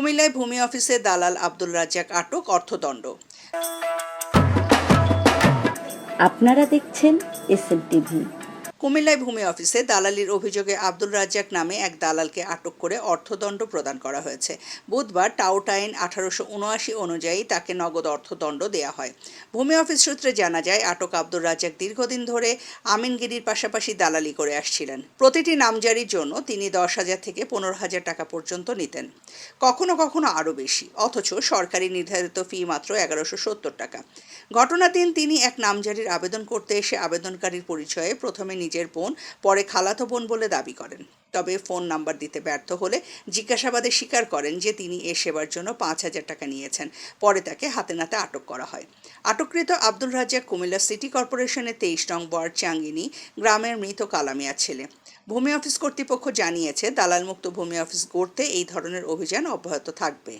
কুমিল্লায় ভূমি অফিসে দালাল আব্দুল রাজ্জাক আটক অর্থদণ্ড। আপনারা দেখছেন এস টিভি। কুমিল্লায় ভূমি অফিসে দালালির অভিযোগে আব্দুল রাজ্জাক নামে এক দালালকে আটক করে অর্থদণ্ড প্রদান করা হয়েছে। বুধবার টাউট আইন আঠারোশো উনআশি অনুযায়ী তাকে নগদ অর্থদণ্ড দেওয়া হয়। ভূমি অফিস সূত্রে জানা যায়, আটক আব্দুল রাজ্জাক দীর্ঘদিন ধরে আমিনগিরির পাশাপাশি দালালি করে আসছিলেন। প্রতিটি নামজারির জন্য তিনি দশ হাজার থেকে পনেরো হাজার টাকা পর্যন্ত নিতেন। কখনো কখনো আরও বেশি, অথচ সরকারি নির্ধারিত ফি মাত্র এগারোশো সত্তর টাকা। ঘটনার দিন তিনি এক নামজারির আবেদন করতে এসে আবেদনকারীর পরিচয়ে প্রথমে নিজের বোন, পরে খালাতো বোন বলে দাবি করেন। তবে ফোন নাম্বার দিতে ব্যর্থ হলে জিজ্ঞাসাবাদে স্বীকার করেন যে তিনি এ সেবার জন্য পাঁচ হাজার টাকা নিয়েছেন। পরে তাকে হাতে নাতে আটক করা হয়। আটককৃত আব্দুল রাজ্জাক কুমিল্লা সিটি কর্পোরেশনের তেইশ নং ওয়ার্ড চাঙ্গিনী গ্রামের মৃত কালামিয়া ছেলে। ভূমি অফিস কর্তৃপক্ষ জানিয়েছে, দালালমুক্ত ভূমি অফিস গড়তে এই ধরনের অভিযান অব্যাহত থাকবে।